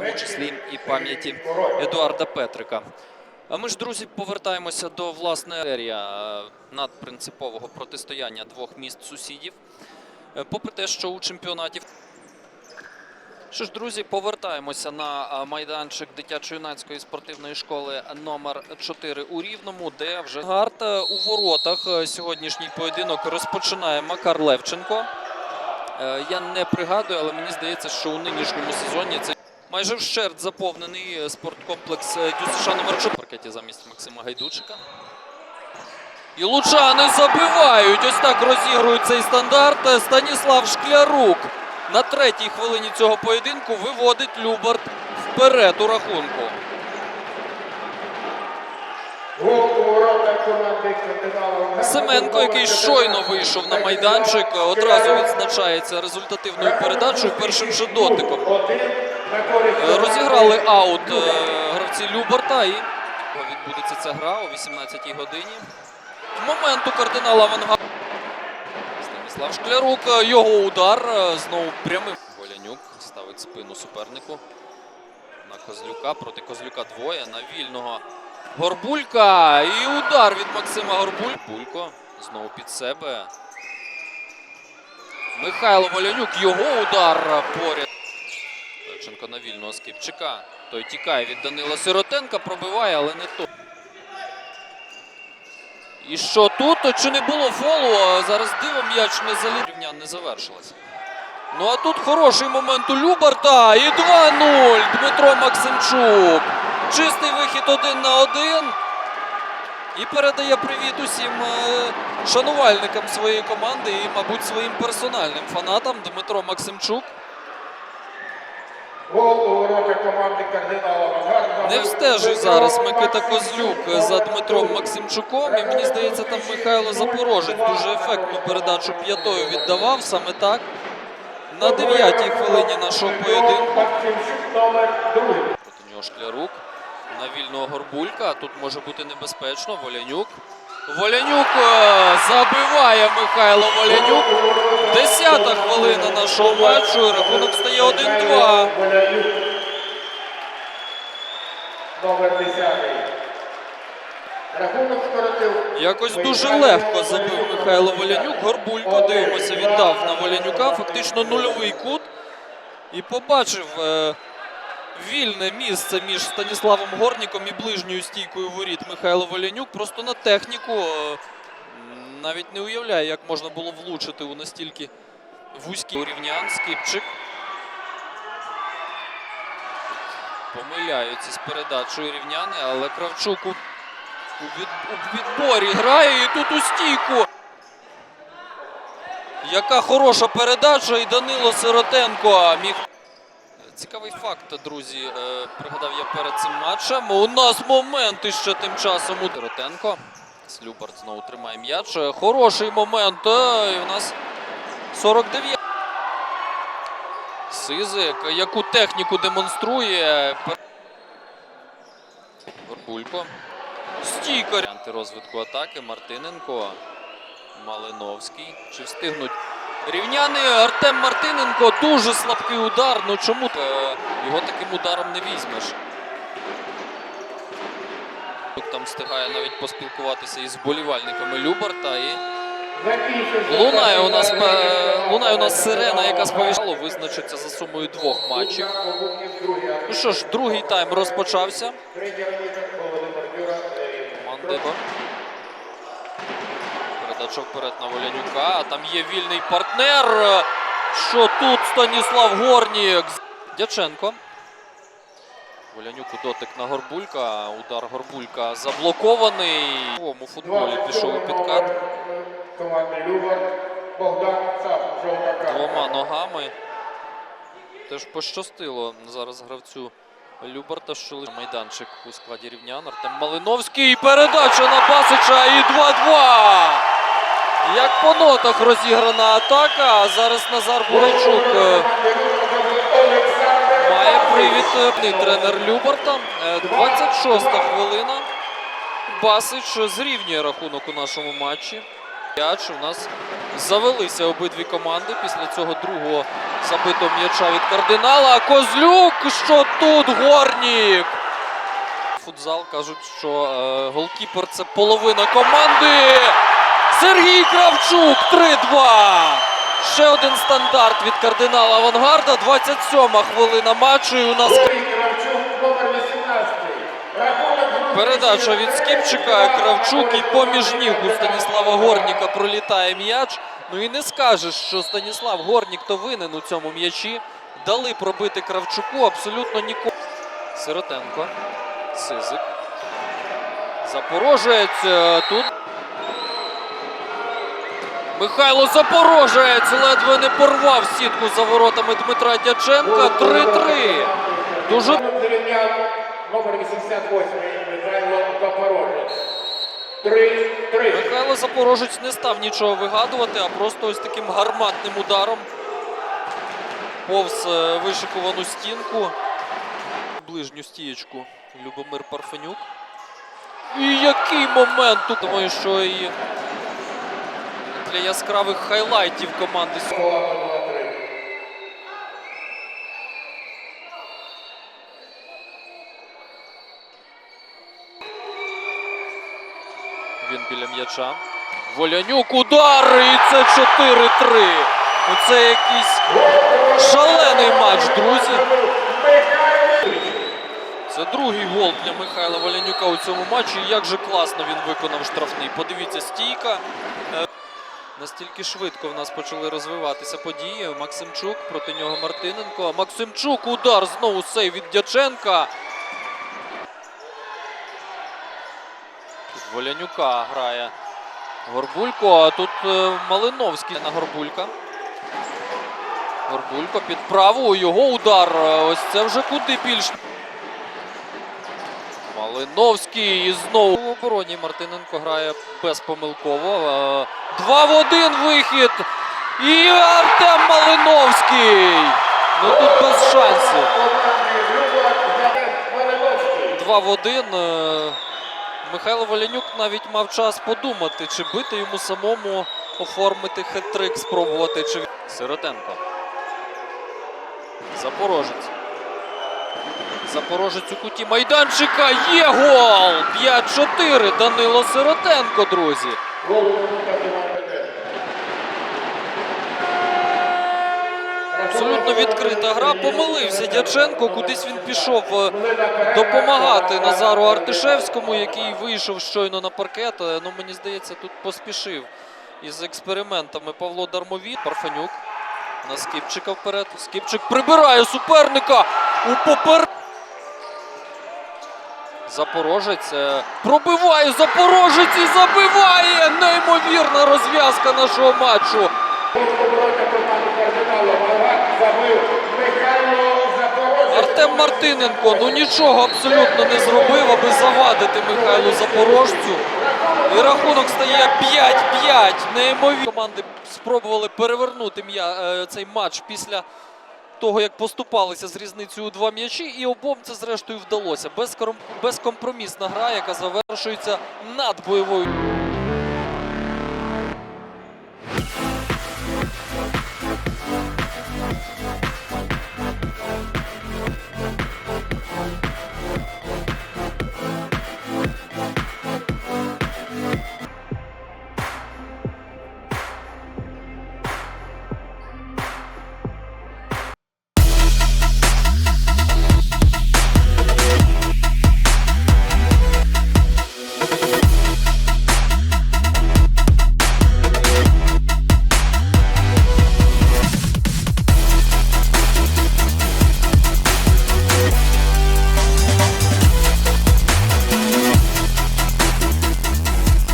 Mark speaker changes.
Speaker 1: числі і пам'яті Едуарда Петрика. А ми ж, друзі, повертаємося до власне серія е, надпринципового протистояння двох міст сусідів. Е, Попри те, що у чемпіонаті що ж, друзі, повертаємося на майданчик дитячо-юнацької спортивної школи номер 4 у Рівному, де вже гард е, у воротах. Е, Сьогоднішній поєдинок розпочинає Макар Левченко. Е, Я не пригадую, але мені здається, що у нинішньому сезоні це майже вщерть заповнений е, спорткомплекс е, ДЮСШ номер 4 в паркеті замість Максима Гайдучика. І лучани забивають. Ось так розігрують цей стандарт. Е, Станіслав Шклярук на третій хвилині цього поєдинку виводить Любарт вперед у рахунку. Семенко, який щойно вийшов на майданчик, одразу відзначається результативною передачею першим же дотиком. Е, Розіграли аут е, гравці Любарта і відбудеться ця гра о 18-й годині. Моменту кардинала Ванга. Станіслав Шклярук, е, його удар знову прямим. Волянюк ставить спину супернику на Козлюка. Проти Козлюка двоє. На вільного Горбулька. І удар від Максима Горбуль. Булько знову під себе. Михайло Волянюк, його удар поряд. Левченко на вільного Скіпчика. Той тікає від Данила Сиротенка, пробиває, але не то. І що тут? Чи не було фолу? Зараз диво м'яч не заліз. Рівня не завершилась. Ну а тут хороший момент у Любарта. І 2-0. Дмитро Максимчук. Чистий вихід один на один. І передає привіт усім е, шанувальникам своєї команди і, мабуть, своїм персональним фанатам Дмитро Максимчук.
Speaker 2: Гол у воротах команди кардинала Авангард.
Speaker 1: Не встежив зараз Микита Козлюк за Дмитром Максимчуком. І мені здається, там Михайло Запорожець дуже ефектну передачу п'ятою віддавав саме так. На дев'ятій хвилині нашого поєдинку. Проти нього Шклярук. На вільного Горбулька. Тут може бути небезпечно. Волянюк. Волянюк е, забиває Михайло Волянюк. Десята хвилина нашого матчу. Рахунок стає 1-2.
Speaker 2: Волянюк. Номер 10. Рахунок скоротив.
Speaker 1: Якось дуже легко забив Михайло Волянюк. Горбулько, дивимося, віддав на Волянюка. Фактично нульовий кут. І побачив е, вільне місце між Станіславом Горніком і ближньою стійкою воріт Михайло Волянюк. Просто на техніку е, навіть не уявляє, як можна було влучити у настільки вузький урівнян Скіпчик. Помиляються з передачою рівняни, але Кравчук у у, від, у відборі грає і тут у стійку. Яка хороша передача і Данило Сиротенко міг. Цікавий факт, друзі. е, Пригадав я перед цим матчем. У нас момент іще тим часом у Сиротенко. Слюбард знову тримає м'яч. Е, Хороший момент. е, І у нас 49. Сизик, яку техніку демонструє. Горбулько. Стійка. Розвитку атаки. Мартиненко. Малиновський. Чи встигнуть? Рівняни Артем Мартиненко. Дуже слабкий удар. Ну чому ти, е, його таким ударом не візьмеш? Тут Там встигає навіть поспілкуватися із вболівальниками Любарта. І лунає у нас е, лунає у нас сирена, яка сповіщала. Визначиться за сумою двох матчів. Ну що ж, другий тайм розпочався.
Speaker 2: Третій
Speaker 1: Передача вперед на Волянюка. А там є вільний партнер. Що тут Станіслав Горнік? Дяченко. Волянюку дотик на Горбулька. Удар Горбулька заблокований. У футболі пішов у підкат двома ногами. Теж пощастило зараз гравцю Любарта, що лише майданчик у складі рівнян. Артем Малиновський. Передача на Басича і 2-2. Як по нотах розіграна атака. А зараз Назар Бурайчук е, має привід е, тренер Любарта. Е, 26-та хвилина. Басич зрівнює рахунок у нашому матчі. М'яч у нас Завелися обидві команди після цього другого забитого м'яча від кардинала. Козлюк, що тут Горнік. Футзал кажуть, що е, голкіпер це половина команди. Сергій Кравчук 3-2. Ще один стандарт від кардинала Авангарда. 27-ма хвилина матчу. І у нас
Speaker 2: Юрій Кравчук, номер 18. Рахунок
Speaker 1: Передача від Скіпчика, Кравчук і поміж ніг у Станіслава Горніка пролітає м'яч. Ну і не скажеш, що Станіслав Горнік то винен у цьому м'ячі. Дали пробити Кравчуку абсолютно нікому. Сиротенко. Сизик. Запорожець е, тут. Михайло Запорожець ледве не порвав сітку за воротами Дмитра Дяченка. 3-3. Дуже
Speaker 2: номер 88. Михайло Запорожець. 3-3.
Speaker 1: Михайло Запорожець не став нічого вигадувати, а просто ось таким гарматним ударом повз е, вишикувану стінку. Ближню стієчку Любомир Парфенюк. І який момент тут! Думаю, що і для яскравих хайлайтів команди сьогодні.
Speaker 2: Кола 2-3.
Speaker 1: Він біля м'яча. Волянюк удар! І це 4-3. Ну це якийсь шалений матч, друзі. Це другий гол для Михайла Волянюка у цьому матчі. Як же класно він виконав штрафний. Подивіться, стійка. Настільки швидко в нас почали розвиватися події. Максимчук проти нього Мартиненко. Максимчук удар знову сейв від Дяченка. Волянюка грає Горбулько. А тут е, Малиновський на Горбулька. Горбулько під праву. Його удар. Ось це вже куди більш. Малиновський і знову в обороні Мартиненко грає безпомилково. Е, Два в один вихід. І Артем Малиновський. Ну тут без шансів. Два в один. Е, Михайло Волянюк навіть мав час подумати, чи бити йому самому оформити хет-трик, спробувати. Чи... Сиротенко. Запорожець. Запорожець у куті майданчика. Є гол! 5-4. Данило Сиротенко, друзі. Абсолютно відкрита гра. Помилився Дяченко. Кудись він пішов е, допомагати Назару Артишевському, який вийшов щойно на паркет. Е, Ну, мені здається, тут поспішив із експериментами Павло Дармові. Парфанюк на Скіпчика вперед. Скіпчик прибирає суперника у попер. Запорожець е, пробиває Запорожець і забиває! Неймовірна розв'язка нашого матчу. Артем Мартиненко ну нічого абсолютно не зробив, аби завадити Михайлу Запорожцю. І рахунок стає 5-5. Неймовірно. Команди спробували перевернути е, цей матч після того, як поступалися з різницею у два м'ячі, і обом це зрештою вдалося. Безкомпромісна гра, яка завершується над бойовою.